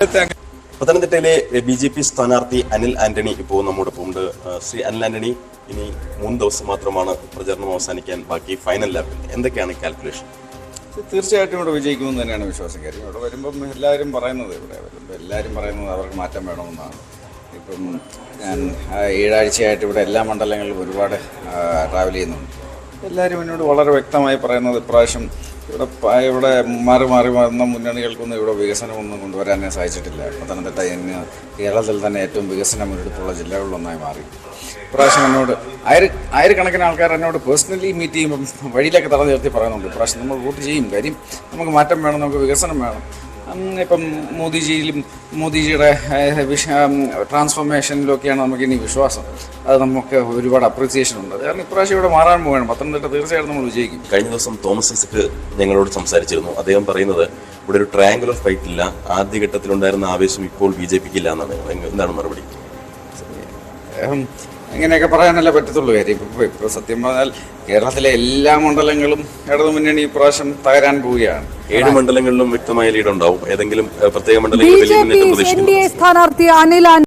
പത്തനംതിട്ടയിലെ B J P സ്ഥാനാർത്ഥി അനിൽ ആന്റണി ഇപ്പോൾ നമ്മോടൊപ്പം ഉണ്ട്. ശ്രീ അനിൽ ആന്റണി ഇനി മൂന്ന് ദിവസം മാത്രമാണ് പ്രചരണം അവസാനിക്കാൻ ബാക്കി ഫൈനൽ ലാപ്പിൽ എന്തൊക്കെയാണ് കാൽക്കുലേഷൻ തീർച്ചയായിട്ടും ഇവിടെ വിജയിക്കുമെന്ന് തന്നെയാണ് വിശ്വാസം കാര്യം ഇവിടെ വരുമ്പം എല്ലാവരും പറയുന്നത് ഇവിടെ വരുമ്പോൾ എല്ലാവരും പറയുന്നത് അവർക്ക് മാറ്റം വേണമെന്നാണ്. ഇപ്പം ഞാൻ ഏഴാഴ്ചയായിട്ട് ഇവിടെ എല്ലാ മണ്ഡലങ്ങളിലും ഒരുപാട് ട്രാവൽ ചെയ്യുന്നുണ്ട്. എല്ലാവരും എന്നോട് വളരെ വ്യക്തമായി പറയുന്നത് ഇപ്രാവശ്യം ഇവിടെ ഇവിടെ മാറി മാറി വന്ന മുന്നണികൾക്കൊന്നും ഇവിടെ വികസനമൊന്നും കൊണ്ടുവരാനേ സാധിച്ചിട്ടില്ല. പത്തനംതിട്ട എന്ന് കേരളത്തിൽ തന്നെ ഏറ്റവും വികസനം മുന്നെടുപ്പുള്ള ജില്ലകളിലൊന്നായി മാറി. ഇപ്രാവശ്യം എന്നോട് ആയിര ആയിരക്കണക്കിന് ആൾക്കാർ എന്നോട് പേഴ്സണലി മീറ്റ് ചെയ്യുമ്പം വഴിയിലൊക്കെ തടഞ്ഞു നിർത്തി പറയുന്നുണ്ട്. ഇപ്രാവശ്യം നമ്മൾ വോട്ട് ചെയ്യും കാര്യം നമുക്ക് മാറ്റം വേണം നമുക്ക് വികസനം വേണം. ഇപ്പം മോദിജിയിലും മോദിജിയുടെ ട്രാൻസ്ഫോർമേഷനിലൊക്കെയാണ് നമുക്ക് ഇനി വിശ്വാസം. അത് നമുക്ക് ഒരുപാട് അപ്രീസിയേഷൻ ഉണ്ട്. കാരണം ഇപ്രാവശ്യം ഇവിടെ മാറാൻ പോവുകയാണ്. പത്തനംതിട്ട തീർച്ചയായിട്ടും നമ്മൾ വിജയിക്കും. കഴിഞ്ഞ ദിവസം തോമസ് ഐസക്ക് ഞങ്ങളോട് സംസാരിച്ചിരുന്നു. അദ്ദേഹം പറയുന്നത് ഇവിടെ ഒരു ട്രയാങ്കുലർ ഫൈറ്റ് ഇല്ല. ആദ്യഘട്ടത്തിലുണ്ടായിരുന്ന ആവേശം ഇപ്പോൾ ബി ജെ പിക്ക് ഇല്ല എന്നാണ്. എന്താണ് മറുപടി? ഇങ്ങനെയൊക്കെ പറയാനല്ലേ പറ്റത്തുള്ളൂ. കാര്യം ഇപ്പോൾ ഇപ്പോൾ സത്യം പറഞ്ഞാൽ കേരളത്തിലെ എല്ലാ മണ്ഡലങ്ങളും ഇടതു മുന്നണി ഇപ്രാവശ്യം തകരാൻ പോവുകയാണ്. ഏഴ് മണ്ഡലങ്ങളിലും വ്യക്തമായ ലീഡ് ഉണ്ടാവും. ഏതെങ്കിലും പ്രത്യേക മണ്ഡലങ്ങളിൽ ജെ വലിയ എൻ ഡി എ സ്ഥാനാർത്ഥി അനിൽ